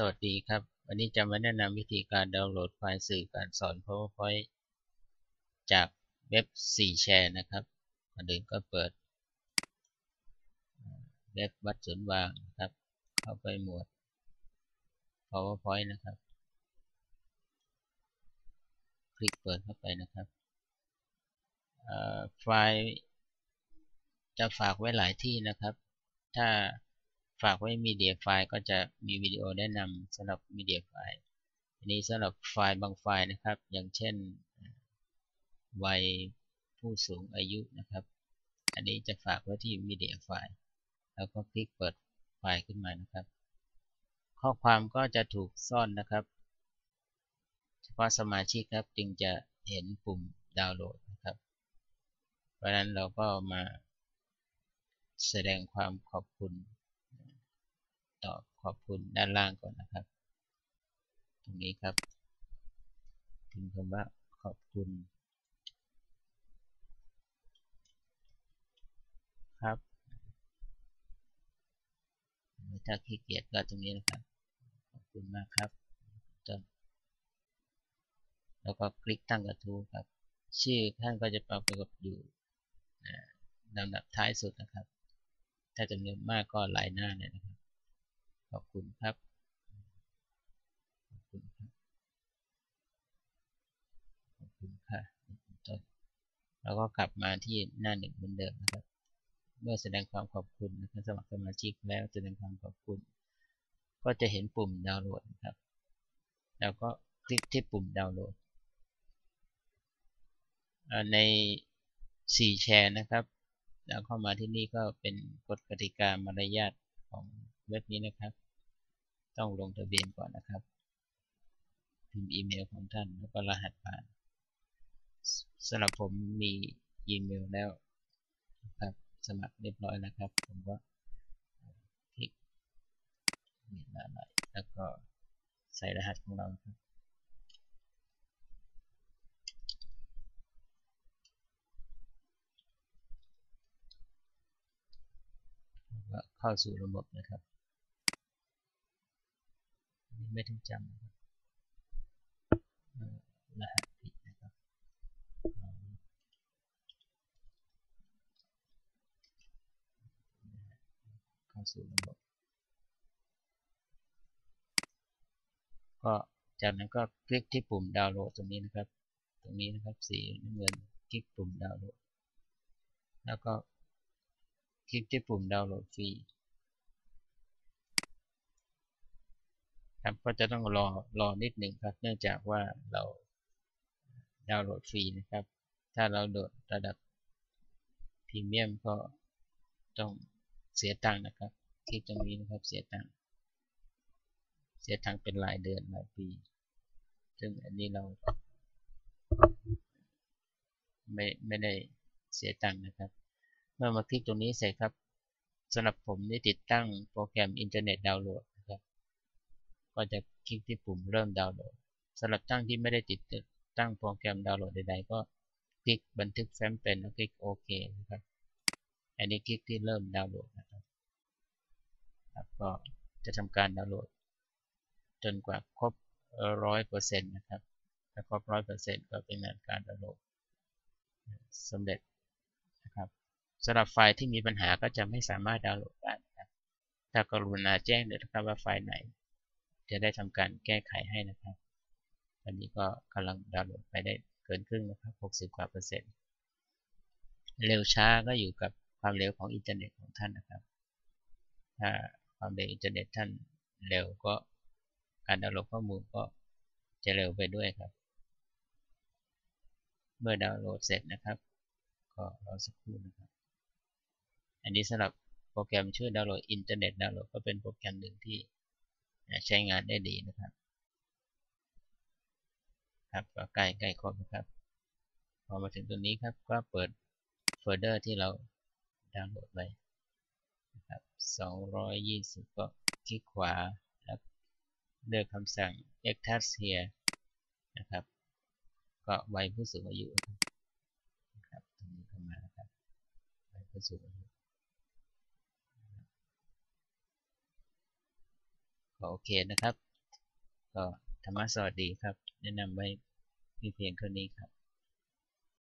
สวัสดีครับ วันนี้จะมาแนะนำวิธีการดาวน์โหลดไฟล์สื่อการสอน PowerPoint จากเว็บ 4share นะครับก่อนอื่นก็เปิด เว็บวัดศูนย์วางนะครับ เข้าไปหมวด PowerPoint นะครับ คลิกเปิดเข้าไปนะครับ ไฟล์จะฝากไว้หลายที่นะครับ ถ้า ฝากไว้มีเดียไฟล์ก็จะมีวิดีโอแนะนำสำหรับมีเดียไฟล์อันนี้สำหรับไฟล์บางไฟล์นะครับ อย่างเช่นวัยผู้สูงอายุนะครับ อันนี้จะฝากไว้ที่มีเดียไฟล์แล้วก็คลิกเปิดไฟล์ขึ้นมานะครับ ข้อความก็จะถูกซ่อนนะครับ เฉพาะสมาชิกครับจึงจะเห็นปุ่มดาวน์โหลดนะครับ เพราะนั้นเราก็มาแสดงความขอบคุณ อบขอบคุณด้านล่างก่อนนะครับ ตรงนี้ครับพิมพ์คำว่าขอบคุณ ครับถ้าขี้เกียจก็ตรงนี้นะครับ ขอบคุณมากครับต้นแล้วก็คลิกตั้งกระทู้ครับ ชื่อท่านก็จะปรากฏอยู่ลำดับท้ายสุดนะครับ ถ้าจำนวนมากก็หลายหน้าเนี่ยนะครับ ขอบคุณครับ ขอบคุณครับ ขอบคุณค่ะต้นแล้วก็กลับมาที่หน้าหนึ่งเหมือนเดิมนะครับ เมื่อแสดงความขอบคุณนะครับสมัครสมาชิกแล้วแสดงความขอบคุณ ก็จะเห็นปุ่มดาวน์โหลดนะครับ แล้วก็คลิกที่ปุ่มดาวน์โหลด ใน 4 แชร์นะครับ แล้วเข้ามาที่นี่ก็เป็นกฎกติกามารยาทของ เว็บนี้นะครับ ต้องลงทะเบียนก่อนนะครับ พิมพ์อีเมลของท่านแล้วก็รหัสผ่านสำหรับผมมีอีเมลแล้วครับสมัครเรียบร้อยแล้วครับ ผมก็คลิกนี่หน้าหน่อยแล้วก็ใส่รหัสของเราครับเข้าสู่ระบบนะครับ ไม่ต้องจำนะครับรหัสผิดนะครับเข้าสู่ระบบก็จากนั้นก็คลิกที่ปุ่มดาวน์โหลดตรงนี้นะครับ ตรงนี้นะครับสีน้ำเงินคลิกปุ่มดาวน์โหลด แล้วก็คลิกที่ปุ่มดาวน์โหลดฟรี ครับก็จะต้องรอรอนิดหนึ่งครับ เนื่องจากว่าเราดาวน์โหลดฟรีนะครับ ถ้าเราโหลดระดับพรีเมียมก็ต้องเสียตังค์นะครับ คลิกตรงนี้นะครับเสียตังค์เสียตังค์เป็นรายเดือนรายปี ซึ่งอันนี้เราไม่ไม่ได้เสียตังค์นะครับ เมื่อมาคลิกตรงนี้เสร็จครับสำหรับผมได้ติดตั้งโปรแกรมอินเทอร์เน็ตดาวน์โหลด ก็จะคลิกที่ปุ่มเริ่มดาวน์โหลดสำหรับตั้งที่ไม่ได้ติดตั้งโปรแกรมดาวน์โหลดใดๆก็คลิกบันทึกแฟ้มเป็นแล้วคลิกโอเคนะครับ อันนี้คลิกที่เริ่มดาวน์โหลดนะครับครับก็จะทำการดาวน์โหลด จนกว่าครบร้อยเปอร์เซ็นต์นะครับถ้าครบร้อยเปอร์เซ็นต์ก็เป็นการดาวน์โหลดสำเร็จนะครับสำหรับไฟล์ที่มีปัญหาก็จะไม่สามารถดาวน์โหลดได้นะครับถ้ากรุณาแจ้งเลยนะครับว่าไฟล์ไหน จะได้ทำการแก้ไขให้นะครับ ตอนนี้ก็กำลังดาวน์โหลดไปได้เกินครึ่งนะครับ 60 กว่าเปอร์เซ็นต์ เร็วช้าก็อยู่กับความเร็วของอินเทอร์เน็ตของท่านนะครับ ถ้าความเร็วอินเทอร์เน็ตท่านเร็วก็การดาวน์โหลดข้อมูลก็จะเร็วไปด้วยครับ เมื่อดาวน์โหลดเสร็จนะครับ ก็รอสักครู่นะครับ อันนี้สำหรับโปรแกรมชื่อดาวน์โหลดอินเทอร์เน็ตดาวน์โหลดก็เป็นโปรแกรมหนึ่งที่ ใช้งานได้ดีนะครับ ครับก็ใกล้ใกล้ครบนะครับ พอมาถึงตัวนี้ครับก็เปิดโฟลเดอร์ที่เราดาวน์โหลดไว้นะครับ220 ก็คลิกขวาแล้วเลือกคำสั่ง extract here นะครับ ก็ไว้ผู้สูงอายุนะครับตรงนี้เข้ามานะครับไว้ผู้สูงอายุ ก็โอเคนะครับ ก็ธรรมะสวัสดีครับ แนะนำไว้มีเพียงเท่านี้ครับ